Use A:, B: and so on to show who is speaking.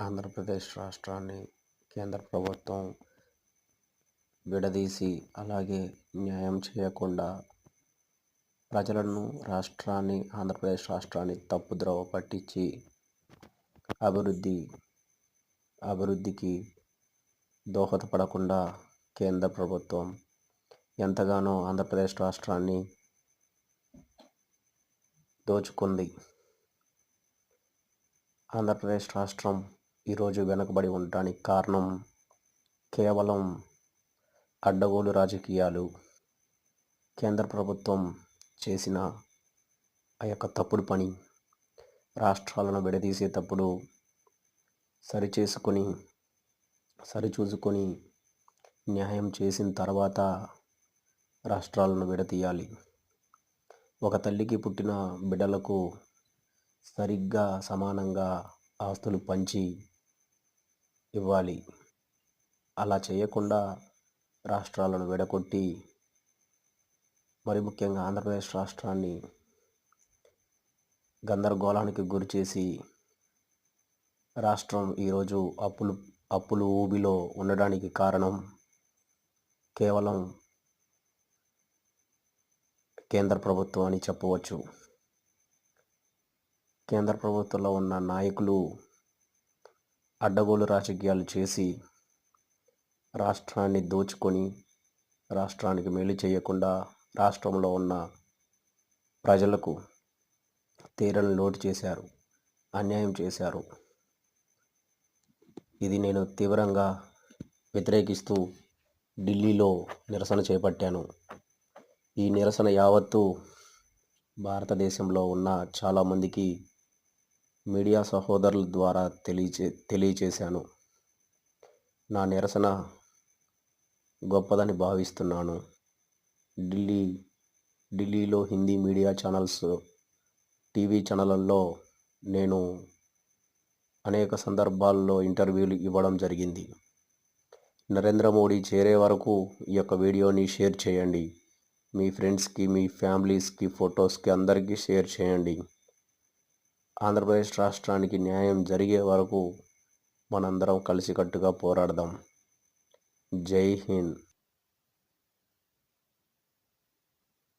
A: ఆంధ్రప్రదేశ్ రాష్ట్రాన్ని కేంద్ర ప్రభుత్వం విడదీసి అలాగే న్యాయం చేయకుండా ప్రజలను రాష్ట్రాన్ని ఆంధ్రప్రదేశ్ రాష్ట్రాన్ని తప్పుద్రోవ పట్టించి అభివృద్ధి అభివృద్ధికి దోహదపడకుండా కేంద్ర ప్రభుత్వం ఎంతగానో ఆంధ్రప్రదేశ్ రాష్ట్రాన్ని దోచుకుంది. ఆంధ్రప్రదేశ్ రాష్ట్రం ఈరోజు వెనుకబడి ఉండటానికి కారణం కేవలం అడ్డగోలు రాజకీయాలు. కేంద్ర ప్రభుత్వం చేసిన ఆ యొక్క తప్పుడు పని రాష్ట్రాలను విడదీసేటప్పుడు సరిచేసుకొని సరిచూసుకొని న్యాయం చేసిన తర్వాత రాష్ట్రాలను విడతీయాలి ఒక తల్లికి పుట్టిన బిడ్డలకు సరిగ్గా సమానంగా ఆస్తులు పంచి ఇవ్వాలి. అలా చేయకుండా రాష్ట్రాలను విడగొట్టి మరి ముఖ్యంగా ఆంధ్రప్రదేశ్ రాష్ట్రాన్ని గందరగోళానికి గురిచేసి రాష్ట్రం ఈరోజు అప్పులు అప్పులు ఊబిలో ఉండడానికి కారణం కేవలం కేంద్ర ప్రభుత్వం అని చెప్పవచ్చు. కేంద్ర ప్రభుత్వంలో ఉన్న నాయకులు అడ్డగోలు రాజకీయాలు చేసి రాష్ట్రాన్ని దోచుకొని రాష్ట్రానికి మేలు చేయకుండా రాష్ట్రంలో ఉన్న ప్రజలకు తీరని లోటు చేశారు అన్యాయం చేశారు. ఇది నేను తీవ్రంగా వ్యతిరేకిస్తూ ఢిల్లీలో నిరసన చేపట్టాను. ఈ నిరసన యావత్తు భారతదేశంలో ఉన్న చాలామందికి మీడియా సహోదరుల ద్వారా తెలియచే తెలియచేశాను. నా నిరసన గొప్పదని భావిస్తున్నాను. ఢిల్లీ ఢిల్లీలో హిందీ మీడియా ఛానల్స్ టీవీ ఛానళ్ళల్లో నేను అనేక సందర్భాల్లో ఇంటర్వ్యూలు ఇవ్వడం జరిగింది. నరేంద్ర మోడీ చేరే వరకు ఈ యొక్క వీడియోని షేర్ చేయండి. మీ ఫ్రెండ్స్కి మీ ఫ్యామిలీస్కి ఫొటోస్కి అందరికీ షేర్ చేయండి. ఆంధ్రప్రదేశ్ రాష్ట్రానికి న్యాయం జరిగే వరకు మనందరం కలిసికట్టుగా పోరాడదాం. జై హింద్.